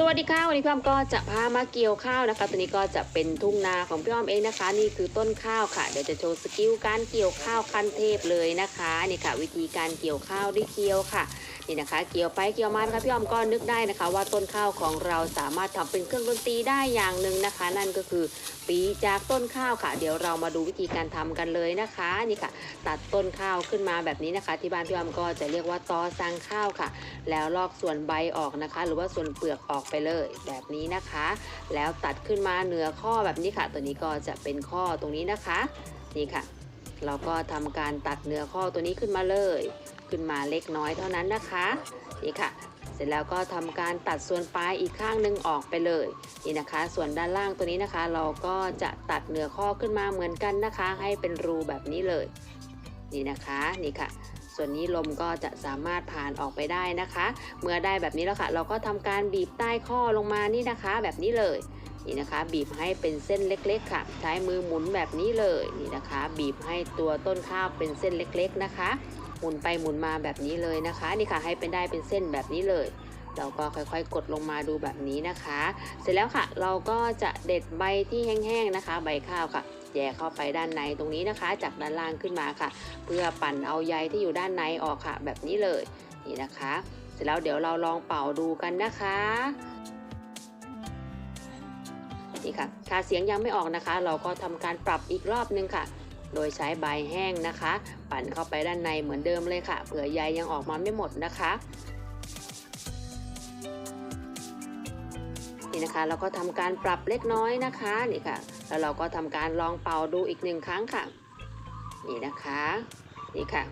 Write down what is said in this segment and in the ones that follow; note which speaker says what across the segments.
Speaker 1: สวัสดีค่ะวันนี้พี่อ้อมก็จะพามาเกี่ยวข้าวนะคะตัวนี้ก็จะเป็นทุ่งนาของพี่อ้อมเองนะคะ นี่คือต้นข้าวค่ะเดี๋ยวจะโชว์สกิลการเกี่ยวข้าวขั้นเทพเลยนะคะนี่ค่ะ วิธีการเกี่ยวข้าวด้วยเคียวค่ะนี่นะคะ เกี่ยวไปเกี่ยวมานะคะพี่อ้อมก็นึกได้นะคะ ว่าต้นข้าวของเราสามารถทำเป็นเครื่องดนตรีได้อย่างหนึ่งนะคะ นั่นก็คือปีจากต้นข้าวค่ะ เดี๋ยวเรามาดูวิธีการทำกันเลยนะคะนี่ค่ะ ตัดต้นข้าวขึ้นมาแบบนี้นะคะ ที่บ้านพี่อ้อมก็จะเรียกว่าตอสังข้าวค่ะ แล้วลอกส่วนใบออกนะคะ หรือว่าส่วนเปลือกออกไปเลยแบบนี้นะคะ แล้วตัดขึ้นมาเหนือข้อแบบนี้ค่ะ ตัวนี้ก็จะเป็นข้อตรงนี้นะคะ นี่ค่ะ เราก็ทำการตัดเหนือข้อตัวนี้ขึ้นมาเลย ขึ้นมาเล็กน้อยเท่านั้นนะคะ นี่ค่ะเสร็จแล้วก็ทำการตัดส่วนปลายอีกข้างหนึ่งออกไปเลยนี่นะคะ ส่วนด้านล่างตัวนี้นะคะ เราก็จะตัดเหนือข้อขึ้นมาเหมือนกันนะคะ ให้เป็นรูแบบนี้เลย นี่นะคะนี่ค่ะ ส่วนนี้ลมก็จะสามารถผ่านออกไปได้นะคะ เมื่อได้แบบนี้แล้วค่ะ เราก็ทำการบีบใต้ข้อลงมานี่นะคะ แบบนี้เลยนี่นะคะบีบให้เป็นเส้นเล็กๆค่ะ ใช้มือหมุนแบบนี้เลยนี่นะคะ บีบให้ตัวต้นข้าวเป็นเส้นเล็กๆนะคะ หมุนไปหมุนมาแบบนี้เลยนะคะ นี่ค่ะให้เป็นได้เป็นเส้นแบบนี้เลยเราก็ค่อยๆ กดลงมาดูแบบนี้นะคะ เสร็จแล้วค่ะ เราก็จะเด็ดใบที่แห้งๆนะคะ ใบข้าวค่ะ แย่เข้าไปด้านในตรงนี้นะคะ จากด้านล่างขึ้นมาค่ะ เพื่อปั่นเอาใยที่อยู่ด้านในออกค่ะ แบบนี้เลยนี่นะคะ เสร็จแล้วเดี๋ยวเราลองเป่าดูกันนะคะนี่ค่ะถ้าเสียงยังไม่ออกนะคะ เราก็ทำการปรับอีกรอบนึงค่ะ โดยใช้ใบแห้งนะคะ ปั่นเข้าไปด้านในเหมือนเดิมเลยค่ะเผื่อใยยังออกมาไม่หมดนะคะ นี่นะคะ เราก็ทำการปรับเล็กน้อยนะคะนี่ค่ะ แล้วเราก็ทำการลองเป่าดูอีกหนึ่งครั้งค่ะ นี่นะคะนี่ค่ะ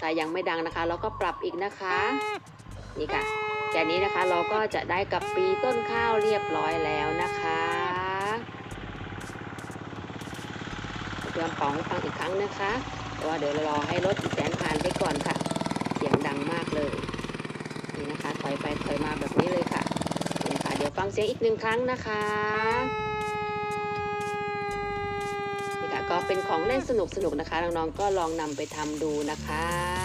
Speaker 1: ถ้ายังไม่ดังนะคะ เราก็ปรับอีกนะคะ นี่ค่ะแค่นี้นะคะเราก็จะได้กับปีต้นข้าวเรียบร้อยแล้วนะคะเพื่อปองฟังอีกครั้งนะคะว่าเดี๋ยวเรารอให้รถอีแสนผ่านไปก่อนค่ะ เสียงดังมากเลยนี่นะคะถอยไปถอยมาแบบนี้เลยค่ะนี่นะคะ เดี๋ยวฟังเสียงอีกหนึ่งครั้งนะคะนี่ค่ะก็เป็นของเล่นสนุกๆนะคะน้องๆก็ลองนำไปทำดูนะคะ